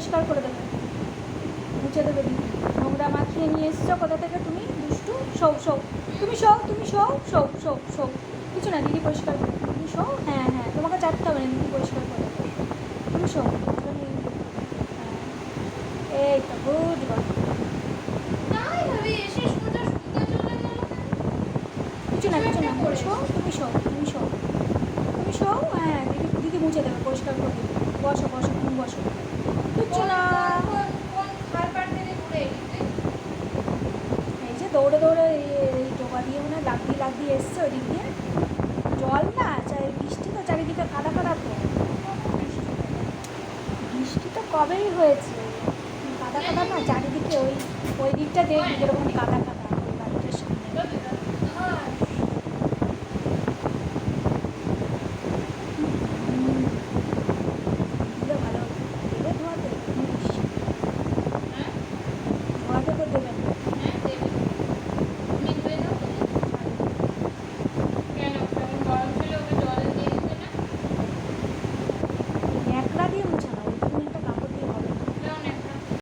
পরিষ্কার করে দেবে। মুছে দেবে দিদি নোংরা মাখিয়ে নিয়ে এসছো কোথা থেকে তুমি? দুষ্টু সৌ সৌ তুমি সৌ তুমি সৌ সৌ সৌ সৌ কিছু না দিদি পরিষ্কার করে তুমি সৌ হ্যাঁ হ্যাঁ তোমাকে চাপতে হবে না দিদি পরিষ্কার করে তুমি সৌ তুমি হ্যাঁ। এই তো গুড কিছু না কিছু না শো তুমি শো তুমি শো তুমি শো হ্যাঁ দিদি দিদি মুছে দেবে পরিষ্কার করে দেবে। বসো বসো তুমি বসো। দৌড়ে দৌড়ে এই ডোবা দিয়ে মনে হয় লাগিয়ে লাগিয়ে এসছে ওই দিক দিয়ে জল না চাই বৃষ্টি তো চারিদিকে কাদা কাদা তো বৃষ্টি তো কবেই হয়েছে কাদা কাদা না চারিদিকে ওই ওই দিকটা দেখবি যেরকম কাদা কাদা ভালো ধোয়াতে ধোয়াতে তো